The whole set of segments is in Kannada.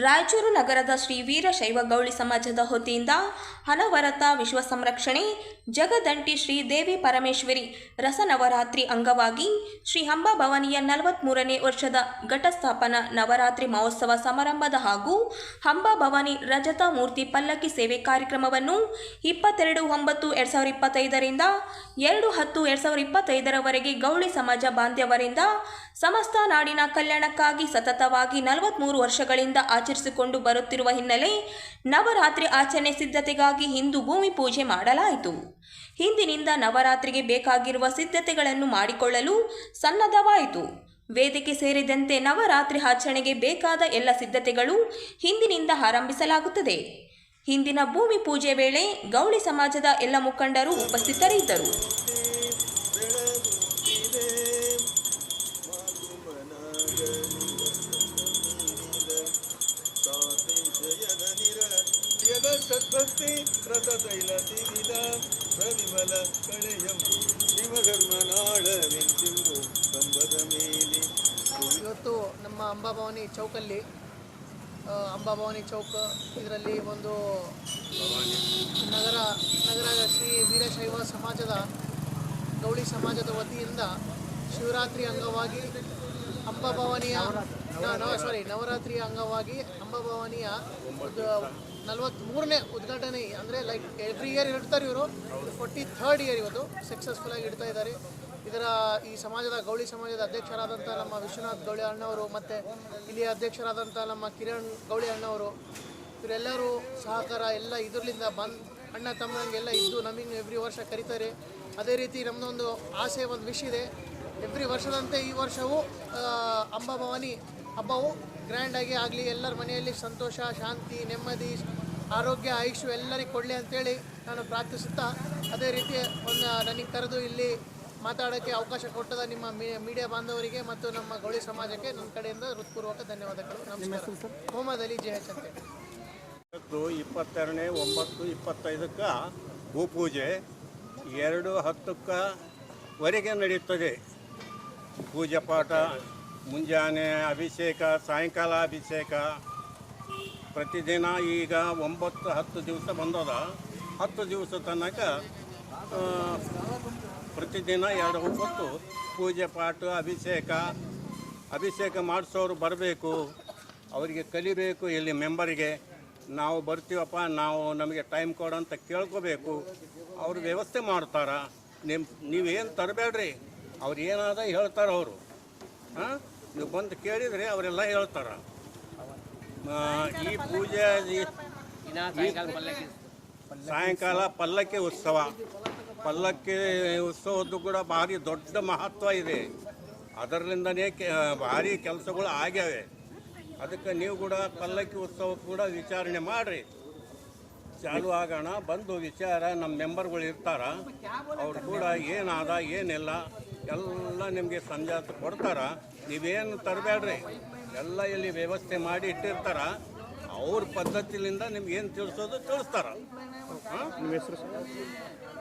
ರಾಯಚೂರು ನಗರದ ಶ್ರೀ ವೀರಶೈವ ಗೌಳಿ ಸಮಾಜದ ಹೊತಿಯಿಂದ ಹನವರತ ವಿಶ್ವ ಸಂರಕ್ಷಣೆ, ಜಗದಂಟಿ ಶ್ರೀ ದೇವಿ ಪರಮೇಶ್ವರಿ ರಸನವರಾತ್ರಿ ಅಂಗವಾಗಿ ಶ್ರೀ ಹಂಬಭವನಿಯ ನಲವತ್ತ್ಮೂರನೇ ವರ್ಷದ ಘಟಸ್ಥಾಪನಾ ನವರಾತ್ರಿ ಮಹೋತ್ಸವ ಸಮಾರಂಭದ ಹಾಗೂ ಹಂಬಾಭವಾನಿ ರಜತ ಮೂರ್ತಿ ಪಲ್ಲಕ್ಕಿ ಸೇವೆ ಕಾರ್ಯಕ್ರಮವನ್ನು ಇಪ್ಪತ್ತೆರಡು ಒಂಬತ್ತು ಎರಡು ಸಾವಿರದ ಇಪ್ಪತ್ತೈದರಿಂದ ಎರಡು ಹತ್ತು ಎರಡು ಸಾವಿರದ ಇಪ್ಪತ್ತೈದರವರೆಗೆ ಗೌಳಿ ಸಮಾಜ ಬಾಂಧವರಿಂದ ಸಮಸ್ತ ನಾಡಿನ ಕಲ್ಯಾಣಕ್ಕಾಗಿ ಸತತವಾಗಿ ನಲವತ್ಮೂರು ವರ್ಷಗಳಿಂದ ಆಚರಿಸಿಕೊಂಡು ಬರುತ್ತಿರುವ ಹಿನ್ನೆಲೆ ನವರಾತ್ರಿ ಆಚರಣೆ ಸಿದ್ಧತೆಗಾಗಿ ಹಿಂದೂ ಭೂಮಿ ಪೂಜೆ ಮಾಡಲಾಯಿತು. ಹಿಂದಿನಿಂದ ನವರಾತ್ರಿಗೆ ಬೇಕಾಗಿರುವ ಸಿದ್ಧತೆಗಳನ್ನು ಮಾಡಿಕೊಳ್ಳಲು ಸನ್ನದ್ಧವಾಯಿತು. ವೇದಿಕೆ ಸೇರಿದಂತೆ ನವರಾತ್ರಿ ಆಚರಣೆಗೆ ಬೇಕಾದ ಎಲ್ಲ ಸಿದ್ಧತೆಗಳು ಹಿಂದಿನಿಂದ ಆರಂಭಿಸಲಾಗುತ್ತದೆ. ಹಿಂದಿನ ಭೂಮಿ ಪೂಜೆ ವೇಳೆ ಗೌಳಿ ಸಮಾಜದ ಎಲ್ಲ ಮುಖಂಡರು ಉಪಸ್ಥಿತರಿದ್ದರು. ತಿರಿದ ಪ್ರವಿಮಲ ಕಳೆಯಂ ಶಿವಧರ್ಮನಾಳವೆಂತಿಂಬು ಕಂಬದ ಮೇಲೆ ಇವತ್ತು ನಮ್ಮ ಅಂಬಾಭವಾನಿ ಚೌಕಲ್ಲಿ ಅಂಬಾಭವಾನಿ ಚೌಕ ಇದರಲ್ಲಿ ಒಂದು ನಗರ, ನಗರದ ಶ್ರೀ ವೀರಶೈವ ಸಮಾಜದ ಗೌಳಿ ಸಮಾಜದ ವತಿಯಿಂದ ಶಿವರಾತ್ರಿ ಅಂಗವಾಗಿ ಅಂಬಾಭವಾನಿಯ ಸಾರಿ ನವರಾತ್ರಿಯ ಅಂಗವಾಗಿ ಅಂಬಾಭವಾನಿಯ ಒಂದು ನಲವತ್ತ್ಮೂರನೇ ಉದ್ಘಾಟನೆ ಅಂದರೆ ಲೈಕ್ ಎವ್ರಿ ಇಯರ್ ಇಡ್ತಾರೆ ಇವರು. ಫೋರ್ಟಿ ಥರ್ಡ್ ಇಯರ್ ಇವತ್ತು ಸಕ್ಸಸ್ಫುಲ್ ಆಗಿ ಇಡ್ತಾ ಇದ್ದಾರೆ. ಇದರ ಈ ಸಮಾಜದ ಗೌಳಿ ಸಮಾಜದ ಅಧ್ಯಕ್ಷರಾದಂಥ ನಮ್ಮ ವಿಶ್ವನಾಥ್ ಗೌಳಿ ಅಣ್ಣವರು ಮತ್ತು ಇಲ್ಲಿ ಅಧ್ಯಕ್ಷರಾದಂಥ ನಮ್ಮ ಕಿರಣ್ ಗೌಳಿ ಅಣ್ಣವರು ಇವರೆಲ್ಲರೂ ಸಹಕಾರ ಎಲ್ಲ ಇದರಲ್ಲಿಂದ ಬಂದು ಅಣ್ಣ ತಮ್ಮಂಗೆಲ್ಲ ಇದ್ದು ನಮಗೆ ಎವ್ರಿ ವರ್ಷ ಕರೀತಾರೆ. ಅದೇ ರೀತಿ ನಮ್ಮದೊಂದು ಆಸೆ ಒಂದು ವಿಶ್ ಇದೆ. ಎವ್ರಿ ವರ್ಷದಂತೆ ಈ ವರ್ಷವೂ ಅಂಬಾಭವಾನಿ ಹಬ್ಬವು ಗ್ರ್ಯಾಂಡಾಗಿ ಆಗಲಿ ಎಲ್ಲರ ಮನೆಯಲ್ಲಿ ಸಂತೋಷ ಶಾಂತಿ ನೆಮ್ಮದಿ ಆರೋಗ್ಯ ಆಯುಷು ಎಲ್ಲರಿಗೆ ಕೊಡಲಿ ಅಂತೇಳಿ ನಾನು ಪ್ರಾರ್ಥಿಸುತ್ತಾ ಅದೇ ರೀತಿ ಒಂದು ನನಗೆ ಕರೆದು ಇಲ್ಲಿ ಮಾತಾಡೋಕ್ಕೆ ಅವಕಾಶ ಕೊಟ್ಟದ ನಿಮ್ಮ ಮೀಡಿಯಾ ಬಾಂಧವರಿಗೆ ಮತ್ತು ನಮ್ಮ ಗೌಳಿ ಸಮಾಜಕ್ಕೆ ನನ್ನ ಕಡೆಯಿಂದ ಹೃತ್ಪೂರ್ವಕ ಧನ್ಯವಾದಗಳು. ನಮಸ್ಕಾರ. ಮೊಹಮ್ಮದ್ ಅಲಿ ಜೆ ಎಚ್ ಅಂತೇಳಿ ಇವತ್ತು ಇಪ್ಪತ್ತೆರಡನೇ ಒಂಬತ್ತು ಇಪ್ಪತ್ತೈದಕ್ಕೆ ಭೂಪೂಜೆ. ಎರಡು ಹತ್ತಕ್ಕವರೆಗೆ ನಡೆಯುತ್ತದೆ. ಪೂಜೆ ಪಾಠ. ಮುಂಜಾನೆ ಅಭಿಷೇಕ, ಸಾಯಂಕಾಲ ಅಭಿಷೇಕ. ಪ್ರತಿದಿನ ಈಗ ಒಂಬತ್ತು, ಹತ್ತು ದಿವಸ ಬಂದದ. ಹತ್ತು ದಿವಸ ತನಕ ಪ್ರತಿದಿನ ಎರಡು ಹೊತ್ತು ಪೂಜೆ ಪಾಠ, ಅಭಿಷೇಕ. ಅಭಿಷೇಕ ಮಾಡಿಸೋರು ಬರಬೇಕು. ಅವರಿಗೆ ಕಲಿಬೇಕು ಇಲ್ಲಿ ಮೆಂಬರಿಗೆ. ನಾವು ಬರ್ತೀವಪ್ಪ, ನಾವು ನಮಗೆ ಟೈಮ್ ಕೊಡು ಅಂತ ಕೇಳ್ಕೋಬೇಕು. ಅವರು ವ್ಯವಸ್ಥೆ ಮಾಡ್ತಾರೆ. ನಿಮ್ಮ ನೀವೇನು ತರಬೇಡ್ರಿ. ಅವ್ರು ಏನಾದ ಹೇಳ್ತಾರೆ ಅವರು. ಹಾಂ? ನೀವು ಬಂದು ಕೇಳಿದರೆ ಅವರೆಲ್ಲ ಹೇಳ್ತಾರೆ. ಈ ಪೂಜೆ ಸಾಯಂಕಾಲ ಪಲ್ಲಕ್ಕಿ ಉತ್ಸವ. ಪಲ್ಲಕ್ಕಿ ಉತ್ಸವದ್ದು ಕೂಡ ಭಾರಿ ದೊಡ್ಡ ಮಹತ್ವ ಇದೆ. ಅದರಿಂದನೇ ಕೆ ಭಾರಿ ಕೆಲಸಗಳು ಆಗ್ಯಾವೆ. ಅದಕ್ಕೆ ನೀವು ಕೂಡ ಪಲ್ಲಕ್ಕಿ ಉತ್ಸವ ಕೂಡ ವಿಚಾರಣೆ ಮಾಡಿರಿ. ಚಾಲು ಆಗೋಣ. ಬಂದು ವಿಚಾರ ನಮ್ಮ ಮೆಂಬರ್ಗಳು ಇರ್ತಾರ. ಅವ್ರು ಕೂಡ ಏನಾದ ಏನಿಲ್ಲ. ಎಲ್ಲ ನಿಮಗೆ ಸಂಜಾತ ಕೊಡ್ತಾರ. ನೀವೇನು ತರಬೇಡ್ರಿ ಎಲ್ಲ ಇಲ್ಲಿ ವ್ಯವಸ್ಥೆ ಮಾಡಿ ಇಟ್ಟಿರ್ತಾರ. ಅವ್ರ ಪದ್ಧತಿಲಿಂದ ನಿಮ್ಗೆ ಏನು ತಿಳಿಸೋದು ತಿಳಿಸ್ತಾರ. ನಿಮ್ಮ ಹೆಸರು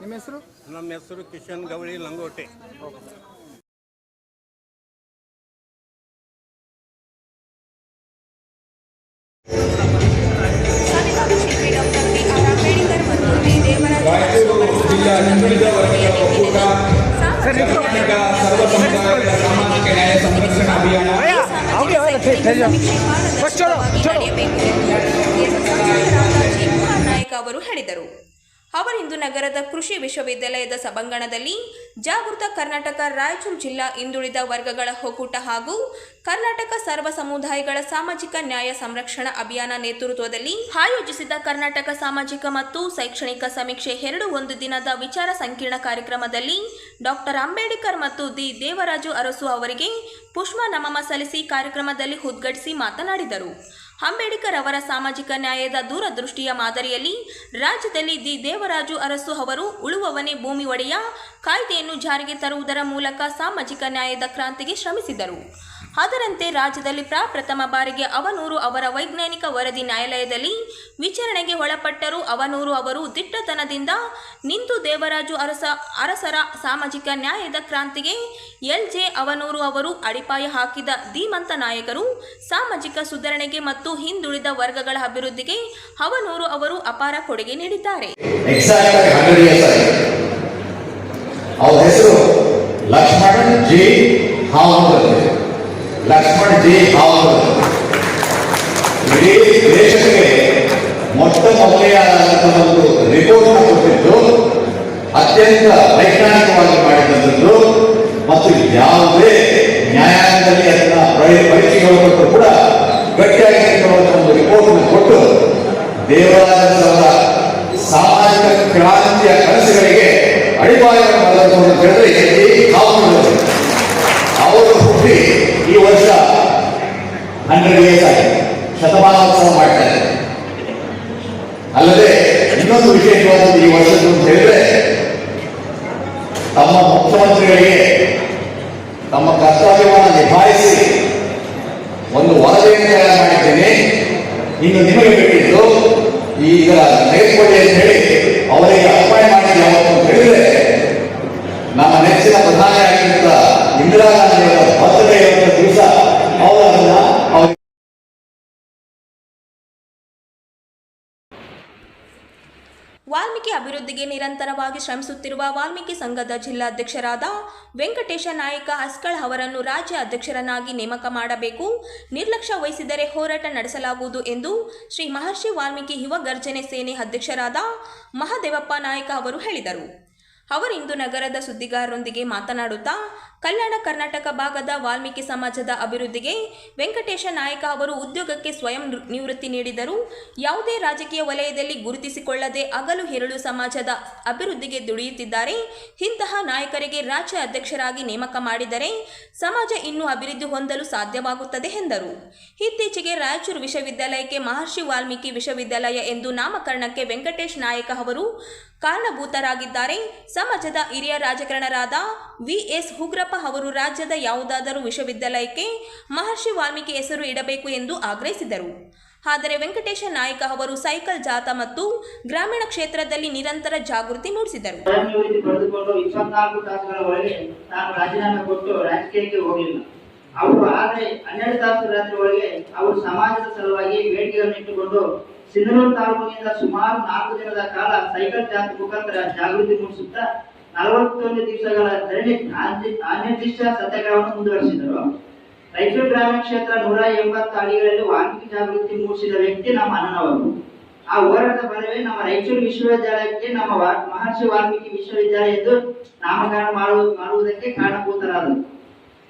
ನಿಮ್ಮ ಹೆಸರು? ನಮ್ಮ ಹೆಸರು ಕಿಶನ್ ಗವಳಿ ಲಂಗೋಟೆ. ಜಿಲ್ಲಾ ಹಿಂದುಳಿದ ವರ್ಗದ ಒಕ್ಕೂಟ. ಕರ್ನಾಟಕ ಸರ್ವ ಸಮುದಾಯದ ಸಾಮಾಜಿಕ ನ್ಯಾಯ ಸಂರಕ್ಷಣಾ ಅಭಿಯಾನ ನಡೆಯಬೇಕು ಎಂದು ಸಂಸದರಾದ ಜಿ ಕುಮಾರ್ ನಾಯಕ್ ಅವರು ಹೇಳಿದರು ಅವರಿಂದು ನಗರದ ಕೃಷಿ ವಿಶ್ವವಿದ್ಯಾಲಯದ ಸಭಾಂಗಣದಲ್ಲಿ ಜಾಗೃತ ಕರ್ನಾಟಕ ರಾಯಚೂರು ಜಿಲ್ಲಾ ಹಿಂದುಳಿದ ವರ್ಗಗಳ ಒಕ್ಕೂಟ ಹಾಗೂ ಕರ್ನಾಟಕ ಸರ್ವ ಸಮುದಾಯಗಳ ಸಾಮಾಜಿಕ ನ್ಯಾಯ ಸಂರಕ್ಷಣಾ ಅಭಿಯಾನ ನೇತೃತ್ವದಲ್ಲಿ ಆಯೋಜಿಸಿದ ಕರ್ನಾಟಕ ಸಾಮಾಜಿಕ ಮತ್ತು ಶೈಕ್ಷಣಿಕ ಸಮೀಕ್ಷೆ ಎರಡು ಒಂದು ದಿನದ ವಿಚಾರ ಸಂಕಿರಣ ಕಾರ್ಯಕ್ರಮದಲ್ಲಿ ಡಾಕ್ಟರ್ ಅಂಬೇಡ್ಕರ್ ಮತ್ತು ದಿ ದೇವರಾಜು ಅರಸು ಅವರಿಗೆ ಪುಷ್ಪ ನಮಮ ಸಲ್ಲಿಸಿ ಕಾರ್ಯಕ್ರಮದಲ್ಲಿ ಉದ್ಘಾಟಿಸಿ ಮಾತನಾಡಿದರು. ಅಂಬೇಡ್ಕರ್ ಅವರ ಸಾಮಾಜಿಕ ನ್ಯಾಯದ ದೂರದೃಷ್ಟಿಯ ಮಾದರಿಯಲ್ಲಿ ರಾಜ್ಯದಲ್ಲಿ ದಿ ದೇವರಾಜು ಅರಸು ಅವರು ಉಳುವವನೇ ಭೂಮಿ ಒಡೆಯ, ಕಾಯ್ದೆಯನ್ನು ಜಾರಿಗೆ ತರುವುದರ ಮೂಲಕ ಸಾಮಾಜಿಕ ನ್ಯಾಯದ ಕ್ರಾಂತಿಗೆ ಶ್ರಮಿಸಿದರು. ಅದರಂತೆ ರಾಜ್ಯದಲ್ಲಿ ಪ್ರಪ್ರಥಮ ಬಾರಿಗೆ ಅವನೂರು ಅವರ ವೈಜ್ಞಾನಿಕ ವರದಿ ನ್ಯಾಯಾಲಯದಲ್ಲಿ ವಿಚಾರಣೆಗೆ ಒಳಪಟ್ಟರು. ಅವನೂರು ಅವರು ದಿಟ್ಟತನದಿಂದ ನಿಂತು ದೇವರಾಜು ಅರಸ, ಅರಸರ ಸಾಮಾಜಿಕ ನ್ಯಾಯದ ಕ್ರಾಂತಿಗೆ ಎಲ್ ಜೆ ಅವನೂರು ಅವರು ಅಡಿಪಾಯ ಹಾಕಿದ ಧೀಮಂತ ನಾಯಕರು, ಸಾಮಾಜಿಕ ಸುಧಾರಣೆಗೆ ಮತ್ತು ಹಿಂದುಳಿದ ವರ್ಗಗಳ ಅಭಿವೃದ್ಧಿಗೆ ಅವನೂರು ಅವರು ಅಪಾರ ಕೊಡುಗೆ ನೀಡಿದ್ದಾರೆ. ಲಕ್ಷ್ಮಣ್ ಜಿ. ಹಾವೂರ್ ಲಕ್ಷ್ಮಣ್ ಜಿ ಅವರು ಇಡೀ ದೇಶಕ್ಕೆ ಮೊಟ್ಟ ಮೊದಲೆಯಾದಂತಹ ಒಂದು ರಿಪೋರ್ಟ್ ಕೊಟ್ಟಿದ್ದು ಅತ್ಯಂತ ವೈಜ್ಞಾನಿಕವಾಗಿ ಮಾಡಿದಂಥದ್ದು ಮತ್ತು ಯಾವುದೇ ನ್ಯಾಯಾಲಯದಲ್ಲಿ ಅದನ್ನ ಪರಿ- ಪರೀಕ್ಷೆಗೊಳಪಟ್ಟು ಕೂಡ ಗಟ್ಟಿಯಾಗಿರ್ತಕ್ಕಂಥ ಒಂದು ರಿಪೋರ್ಟ್ ಕೊಟ್ಟು ದೇವರಾಜರವರ ಸಾಮಾಜಿಕ ಕ್ರಾಂತಿಯ ಕನಸುಗಳಿಗೆ ಅಡಿಪಾಯವನ್ನು ಅಂತ ಹೇಳಿದ್ರೆ ಕಾವುಗಳು ಅವರು ಹುಟ್ಟಿ ಈ ವರ್ಷ ಹಂಡ್ರೆಡ್ ಇಯರ್ಸ್ ಆಗಿದೆ ಶತಮಾನೋತ್ಸವ ಮಾಡ್ತಾ ಇದ್ದಾರೆ ಅಲ್ಲದೆ ಇನ್ನೊಂದು ವಿಶೇಷವಾದದ್ದು ಈ ವರ್ಷದ್ದು ಅಂತ ಹೇಳಿದ್ರೆ ತಮ್ಮ ಮುಖ್ಯಮಂತ್ರಿಗಳಿಗೆ ತಮ್ಮ ಕರ್ತವ್ಯವನ್ನು ನಿಭಾಯಿಸಿ ಒಂದು ವರದಿಯನ್ನು ತಯಾರು ಮಾಡಿದ್ದೇನೆ ಇನ್ನು ನಿಮಗೆ ಬಿಟ್ಟಿದ್ದು ಈಗ ತೆಗೆದುಕೊಳ್ಳಿ ಅಂತ ಹೇಳಿ ಅವರಿಗೆ ಅಪಾಯ ಮಾಡಿದ್ದು ಯಾವತ್ತು ಅಂತ ಹೇಳಿದ್ರೆ ನಮ್ಮ ನೆಚ್ಚಿನ ಪ್ರಧಾನಿ ಆಗಿದ್ದ ಇಂದಿರಾ ಗಾಂಧಿ ಅವರ ಬರ್ತ್ಡೇ ಇರುವಂತ ದಿವಸ ಅವರನ್ನ ಅವ್ರ ವಾಲ್ಮೀಕಿ ಅಭಿವೃದ್ಧಿಗೆ ನಿರಂತರವಾಗಿ ಶ್ರಮಿಸುತ್ತಿರುವ ವಾಲ್ಮೀಕಿ ಸಂಘದ ಜಿಲ್ಲಾಧ್ಯಕ್ಷರಾದ ವೆಂಕಟೇಶ ನಾಯಕ ಹಸ್ಕಳ್ ಅವರನ್ನು ರಾಜ್ಯ ಅಧ್ಯಕ್ಷರನ್ನಾಗಿ ನೇಮಕ ಮಾಡಬೇಕು, ನಿರ್ಲಕ್ಷ್ಯ ವಹಿಸಿದರೆ ಹೋರಾಟ ನಡೆಸಲಾಗುವುದು ಎಂದು ಶ್ರೀ ಮಹರ್ಷಿ ವಾಲ್ಮೀಕಿ ಯುವ ಗರ್ಜನೆ ಸೇನೆ ಅಧ್ಯಕ್ಷರಾದ ಮಹದೇವಪ್ಪ ನಾಯಕ ಅವರು ಹೇಳಿದರು. ಅವರಿಂದು ನಗರದ ಸುದ್ದಿಗಾರರೊಂದಿಗೆ ಮಾತನಾಡುತ್ತಾ, ಕಲ್ಯಾಣ ಕರ್ನಾಟಕ ಭಾಗದ ವಾಲ್ಮೀಕಿ ಸಮಾಜದ ಅಭಿವೃದ್ಧಿಗೆ ವೆಂಕಟೇಶ ನಾಯಕ ಅವರು ಉದ್ಯೋಗಕ್ಕೆ ಸ್ವಯಂ ನಿವೃತ್ತಿ ನೀಡಿದರು ಯಾವುದೇ ರಾಜಕೀಯ ವಲಯದಲ್ಲಿ ಗುರುತಿಸಿಕೊಳ್ಳದೆ ಅಗಲು ಹೆರಳು ಸಮಾಜದ ಅಭಿವೃದ್ಧಿಗೆ ದುಡಿಯುತ್ತಿದ್ದಾರೆ. ಇಂತಹ ನಾಯಕರಿಗೆ ರಾಜ್ಯ ಅಧ್ಯಕ್ಷರಾಗಿ ನೇಮಕ ಮಾಡಿದರೆ ಸಮಾಜ ಇನ್ನೂ ಅಭಿವೃದ್ಧಿ ಹೊಂದಲು ಸಾಧ್ಯವಾಗುತ್ತದೆ ಎಂದರು. ಇತ್ತೀಚೆಗೆ ರಾಯಚೂರು ವಿಶ್ವವಿದ್ಯಾಲಯಕ್ಕೆ ಮಹರ್ಷಿ ವಾಲ್ಮೀಕಿ ವಿಶ್ವವಿದ್ಯಾಲಯ ಎಂದು ನಾಮಕರಣಕ್ಕೆ ವೆಂಕಟೇಶ್ ನಾಯಕ ಅವರು ಕಾರಣಭೂತರಾಗಿದ್ದಾರೆ. ಸಮಾಜದ ಹಿರಿಯ ರಾಜಕಾರಣರಾದ ವಿ ಎಸ್ ಉಗ್ರಪ್ಪ ಅವರು ರಾಜ್ಯದ ಯಾವುದಾದರೂ ವಿಶ್ವವಿದ್ಯಾಲಯಕ್ಕೆ ಮಹರ್ಷಿ ವಾಲ್ಮೀಕಿ ಹೆಸರು ಇಡಬೇಕು ಎಂದು ಆಗ್ರಹಿಸಿದರು. ಆದರೆ ವೆಂಕಟೇಶ ನಾಯಕ ಅವರು ಸೈಕಲ್ ಜಾಥಾ ಮತ್ತು ಗ್ರಾಮೀಣ ಕ್ಷೇತ್ರದಲ್ಲಿ ನಿರಂತರ ಜಾಗೃತಿ ಮೂಡಿಸಿದರು. ಅವರು ಆದರೆ ಹನ್ನೆರಡು ತಾಸು ರಾತ್ರಿ ಒಳಗೆ ಅವರು ಸಮಾಜದ ಸಲುವಾಗಿ ಬೇಡಿಕೆಗಳನ್ನು ಇಟ್ಟುಕೊಂಡು ಸಿಂಧನೂರು ತಾಲೂಕಿನಿಂದ ಸುಮಾರು ನಾಲ್ಕು ದಿನದ ಕಾಲ ಸೈಕಲ್ ಜಾತ್ರೆ ಮುಖಾಂತರ ಜಾಗೃತಿ ಮೂಡಿಸುತ್ತಾ ನಲವತ್ತೊಂದು ದಿವಸಗಳ ಧರಣಿ ಅನಿರ್ದಿ- ಅನಿರ್ದಿಷ್ಟ ಸತ್ಯಾಗ್ರಹವನ್ನು ಮುಂದುವರಿಸಿದರು. ರಾಯಚೂರು ಗ್ರಾಮೀಣ ಕ್ಷೇತ್ರ ನೂರ ಎಂಬತ್ತು ಹಳ್ಳಿಗಳಲ್ಲಿ ವಾಲ್ಮೀಕಿ ಜಾಗೃತಿ ಮೂಡಿಸಿದ ವ್ಯಕ್ತಿ ನಮ್ಮ ಅಣ್ಣನವರು. ಆ ಹೋರಾಟದ ಫಲವೇ ನಮ್ಮ ರಾಯಚೂರು ವಿಶ್ವವಿದ್ಯಾಲಯಕ್ಕೆ ನಮ್ಮ ಮಹರ್ಷಿ ವಾಲ್ಮೀಕಿ ವಿಶ್ವವಿದ್ಯಾಲಯ ಎಂದು ನಾಮಕರಣ ಮಾಡುವ, ಮಾಡುವುದಕ್ಕೆ ಕಾರಣಭೂತರಾದರು.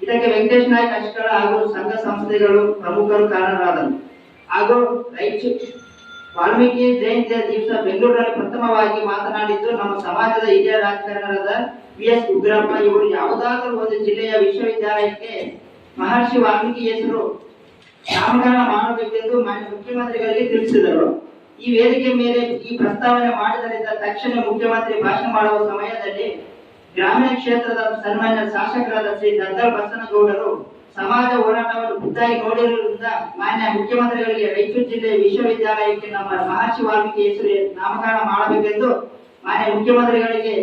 ಇದಕ್ಕೆ ವೆಂಕಟೇಶ್ ನಾಯಕ್ ಅಷ್ಟರ ಹಾಗೂ ಸಂಘ ಸಂಸ್ಥೆಗಳು ಪ್ರಮುಖರು ಕಾರಣರಾದರು. ಹಾಗೂ ರಾಯಚೂರು ವಾಲ್ಮೀಕಿ ಜಯಂತಿಯ ದಿವಸ ಬೆಂಗಳೂರಲ್ಲಿ ಪ್ರಥಮವಾಗಿ ಮಾತನಾಡಿದ್ದು, ನಮ್ಮ ಸಮಾಜದ ಹಿರಿಯ ರಾಜಕಾರಣರಾದ ವಿ ಎಸ್ ಉಗ್ರಪ್ಪ ಇವರು ಯಾವುದಾದರೂ ಒಂದು ಜಿಲ್ಲೆಯ ವಿಶ್ವವಿದ್ಯಾಲಯಕ್ಕೆ ಮಹರ್ಷಿ ವಾಲ್ಮೀಕಿ ಹೆಸರು ನಾಮಕರಣ ಮಾಡಬೇಕೆಂದು ಮಾನ್ಯ ಮುಖ್ಯಮಂತ್ರಿಗಳಿಗೆ ತಿಳಿಸಿದರು. ಈ ವೇದಿಕೆ ಮೇಲೆ ಈ ಪ್ರಸ್ತಾವನೆ ಮಾಡಿದರಿಂದ ತಕ್ಷಣ ಮುಖ್ಯಮಂತ್ರಿ ಭಾಷಣ ಮಾಡುವ ಸಮಯದಲ್ಲಿ ಗ್ರಾಮೀಣ ಕ್ಷೇತ್ರದ ಸನ್ಮಾನ್ಯ ಶಾಸಕರಾದ ಶ್ರೀ ದದ್ದಲ್ ಬಸನಗೌಡರು ಸಮಾಜ ಹೋರಾಟವನ್ನು ಖುದ್ದಾಗಿ ನೋಡಿರುವುದರಿಂದ ಮಾನ್ಯ ಮುಖ್ಯಮಂತ್ರಿಗಳಿಗೆ ರಾಯಚೂರು ಜಿಲ್ಲೆ ವಿಶ್ವವಿದ್ಯಾಲಯಕ್ಕೆ ನಮ್ಮ ಮಹರ್ಷಿ ವಾಲ್ಮೀಕಿ ಹೆಸರು ನಾಮಕರಣ ಮಾಡಬೇಕೆಂದು ಮಾನ್ಯ ಮುಖ್ಯಮಂತ್ರಿಗಳಿಗೆ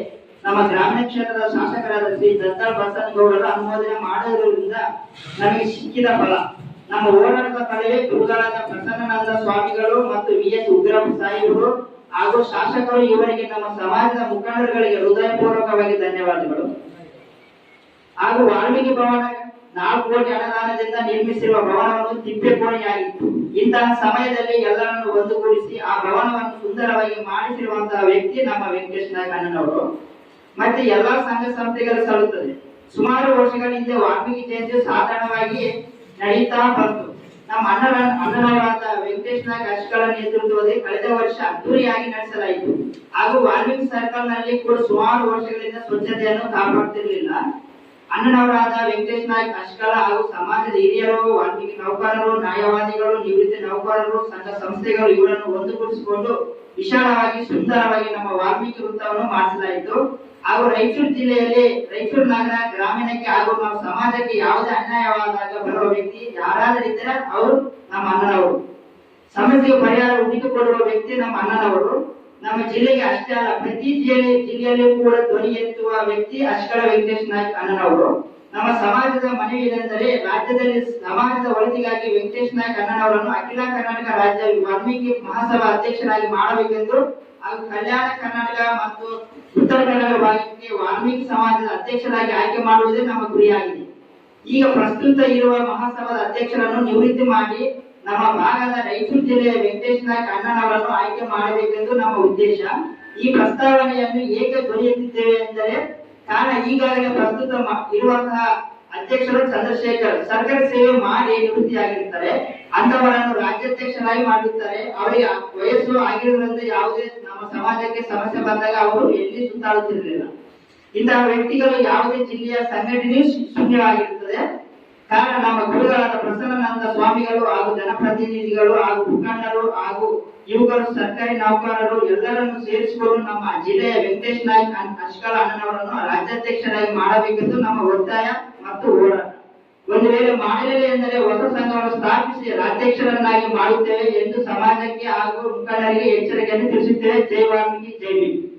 ನಮ್ಮ ಗ್ರಾಮೀಣ ಕ್ಷೇತ್ರದ ಶಾಸಕರಾದ ಶ್ರೀ ದತ್ತ ಬಸನಗೌಡರು ಅನುಮೋದನೆ ಮಾಡಿರುವುದರಿಂದ ನಮಗೆ ಸಿಕ್ಕಿದ ಫಲ. ನಮ್ಮ ಹೋರಾಟದ ಫಲವೇ ಗುರುಗಳಾದ ಪ್ರಸನ್ನಾನಂದ ಸ್ವಾಮಿಗಳು ಮತ್ತು ವಿ ಎಸ್ ಉಗ್ರಪ್ಪ ಸಾಹೇಬರು ಹಾಗೂ ಶಾಸಕರು ಇವರಿಗೆ ನಮ್ಮ ಸಮಾಜದ ಮುಖಂಡರುಗಳಿಗೆ ಹೃದಯಪೂರ್ವಕವಾಗಿ ಧನ್ಯವಾದಗಳು. ಹಾಗೂ ವಾಲ್ಮೀಕಿ ಭವನ ನಾಲ್ಕು ಕೋಟಿ ಅನುದಾನದಿಂದ ನಿರ್ಮಿಸಿರುವ ಭವನವನ್ನು ತಿಪ್ಪೆಕೋಣೆಯಾಗಿತ್ತು ಇಂತಹ ಸಮಯದಲ್ಲಿ ಎಲ್ಲರನ್ನು ಒಂದುಗೂಡಿಸಿ ಆ ಭವನವನ್ನು ಸುಂದರವಾಗಿ ಮಾಡಿಸಿರುವಂತಹ ವ್ಯಕ್ತಿ ನಮ್ಮ ವೆಂಕಟೇಶ್ ನಾಯಕ್ ಅಣ್ಣನವರು ಮತ್ತೆ ಎಲ್ಲಾ ಸಂಘ ಸಂಸ್ಥೆಗಳು ಸಲ್ಲುತ್ತದೆ ಸುಮಾರು ವರ್ಷಗಳ ಹಿಂದೆ ವಾಲ್ಮೀಕಿ ಜಯಂತಿ ಸಾಧಾರಣವಾಗಿ ನಡೀತಾ ಬಂತು. ನಮ್ಮ ಅಣ್ಣನ ಅಣ್ಣನವರಾದ ವೆಂಕಟೇಶ್ ನಾಯಕ್ ಅಶ್ಕಳ ನೇತೃತ್ವದಲ್ಲಿ ಕಳೆದ ವರ್ಷ ಅದ್ದೂರಿಯಾಗಿ ನಡೆಸಲಾಯಿತು. ಹಾಗೂ ವಾಲ್ಮೀಕಿ ಸರ್ಕಲ್ನಲ್ಲಿ ಕೂಡ ಸುಮಾರು ವರ್ಷಗಳಿಂದ ಸ್ವಚ್ಛತೆಯನ್ನು ಕಾಪಾಡುತ್ತಿರಲಿಲ್ಲ ಅಣ್ಣನವರಾದ ವೆಂಕಟೇಶ್ ನಾಯ್ಕ್, ಅಶ್ಕಲ ಹಾಗೂ ಸಮಾಜದ ಹಿರಿಯರು ವಾಲ್ಮೀಕಿ ನೌಕರರು, ನ್ಯಾಯವಾದಿಗಳು, ನಿವೃತ್ತ ನೌಕರರು, ಸಂಘ ಸಂಸ್ಥೆಗಳು ಇವರನ್ನು ಒಂದುಗೂಡಿಸಿಕೊಂಡು ವಿಶಾಲವಾಗಿ, ಸುಂದರವಾಗಿ ನಮ್ಮ ವಾಲ್ಮೀಕಿ ವೃತ್ತವನ್ನು ಮಾಡಿಸಲಾಯಿತು. ಹಾಗೂ ರಾಯಚೂರು ಜಿಲ್ಲೆಯಲ್ಲಿ ರಾಯಚೂರು ನಗರ ಗ್ರಾಮೀಣಕ್ಕೆ ಹಾಗೂ ನಮ್ಮ ಸಮಾಜಕ್ಕೆ ಯಾವುದೇ ಅನ್ಯಾಯವಾದಾಗ ಬರುವ ವ್ಯಕ್ತಿ ಯಾರಾದರೂ ಇದ್ದರೆ ಅವರು ನಮ್ಮ ಅಣ್ಣನವರು. ಸಮಸ್ಯೆಗೆ ಪರಿಹಾರ ಹುಡುಕಿಕೊಳ್ಳುವ ವ್ಯಕ್ತಿ ನಮ್ಮ ಅಣ್ಣನವರು. ನಮ್ಮ ಜಿಲ್ಲೆಗೆ ಅಷ್ಟೇ ಅಲ್ಲ, ಪ್ರತಿ ಜಿಲ್ಲೆ ಜಿಲ್ಲೆಯಲ್ಲೂ ಕೂಡ ಧ್ವನಿ ಎತ್ತುವ ವ್ಯಕ್ತಿ ಅಷ್ಕಳ ವೆಂಕಟೇಶ್ ನಾಯ್ಕ್ ಅಣ್ಣನವರು. ನಮ್ಮ ಸಮಾಜದ ಮನವಿ ಏನೆಂದರೆ ರಾಜ್ಯದಲ್ಲಿ ಸಮಾಜದ ಒಳಿತಿಗಾಗಿ ವೆಂಕಟೇಶ್ ನಾಯ್ಕ್ ಅಣ್ಣನವರನ್ನು ಅಖಿಲ ಕರ್ನಾಟಕ ರಾಜ್ಯ ವಾಲ್ಮೀಕಿ ಮಹಾಸಭಾ ಅಧ್ಯಕ್ಷರಾಗಿ ಮಾಡಬೇಕೆಂದು ಹಾಗೂ ಕಲ್ಯಾಣ ಕರ್ನಾಟಕ ಮತ್ತು ಉತ್ತರ ಕನ್ನಡ ಭಾಗಕ್ಕೆ ವಾಲ್ಮೀಕಿ ಸಮಾಜದ ಅಧ್ಯಕ್ಷರಾಗಿ ಆಯ್ಕೆ ಮಾಡುವುದೇ ನಮ್ಮ ಗುರಿಯಾಗಿದೆ. ಈಗ ಪ್ರಸ್ತುತ ಇರುವ ಮಹಾಸಭಾದ ಅಧ್ಯಕ್ಷರನ್ನು ನಿವೃತ್ತಿ ಮಾಡಿ ನಮ್ಮ ಭಾಗದ ರಾಯಚೂರು ಜಿಲ್ಲೆಯ ವೆಂಕಟೇಶ್ ನಾಯ್ಕ ಅಣ್ಣನವರನ್ನು ಆಯ್ಕೆ ಮಾಡಬೇಕೆಂದು ನಮ್ಮ ಉದ್ದೇಶ. ಈ ಪ್ರಸ್ತಾವನೆಯನ್ನು ಏಕೆ ದೊರೆಯುತ್ತಿದ್ದೇವೆ ಎಂದರೆ, ಕಾರಣ ಈಗಾಗಲೇ ಪ್ರಸ್ತುತ ಇರುವಂತಹ ಅಧ್ಯಕ್ಷರು ಚಂದ್ರಶೇಖರ್ ಸರ್ಕಾರಿ ಸೇವೆ ಮಾಡಿ ನಿವೃತ್ತಿಯಾಗಿರ್ತಾರೆ ಅಂತವರನ್ನು ರಾಜ್ಯಾಧ್ಯಕ್ಷರಾಗಿ ಮಾಡಿರ್ತಾರೆ ಅವರಿಗೆ ವಯಸ್ಸು ಆಗಿರುವುದರಿಂದ ಯಾವುದೇ ನಮ್ಮ ಸಮಾಜಕ್ಕೆ ಸಮಸ್ಯೆ ಬಂದಾಗ ಅವರು ಎಲ್ಲಿ ಸುತ್ತಾಡುತ್ತಿರಲಿಲ್ಲ. ಇಂತಹ ವ್ಯಕ್ತಿಗಳು ಯಾವುದೇ ಜಿಲ್ಲೆಯ ಸಂಘಟನೆಯು ಶೂನ್ಯವಾಗಿರುತ್ತದೆ. ಕಾರಣ ನಮ್ಮ ಗುರುಗಳಾದ ಪ್ರಸನ್ನಾನಂದ ಸ್ವಾಮಿಗಳು ಹಾಗೂ ಜನಪ್ರತಿನಿಧಿಗಳು ಹಾಗೂ ಮುಖಂಡರು ಹಾಗೂ ಇವುಗಳು ಸರ್ಕಾರಿ ನೌಕರರು ಎಲ್ಲರನ್ನು ಸೇರಿಸಿಕೊಂಡು ನಮ್ಮ ಜಿಲ್ಲೆಯ ವೆಂಕಟೇಶ್ ನಾಯ್ಕ್ ಅಶ್ಕಲ ಅಣ್ಣನವರನ್ನು ರಾಜ್ಯಾಧ್ಯಕ್ಷರಾಗಿ ಮಾಡಬೇಕೆಂದು ನಮ್ಮ ಒತ್ತಾಯ ಮತ್ತು ಹೋರಾಟ. ಒಂದು ವೇಳೆ ಮಾಡಲಿಲ್ಲ ಎಂದರೆ ಹೊಸ ಸಂಘವನ್ನು ಸ್ಥಾಪಿಸಿ ರಾಜ್ಯಾಧ್ಯಕ್ಷರನ್ನಾಗಿ ಮಾಡುತ್ತೇವೆ ಎಂದು ಸಮಾಜಕ್ಕೆ ಹಾಗೂ ಮುಖಂಡರಿಗೆ ಎಚ್ಚರಿಕೆಯನ್ನು ತಿಳಿಸುತ್ತೇವೆ. ಜೈ ವಾಲ್ಮೀಕಿ, ಜೈ ಭೀಮ್.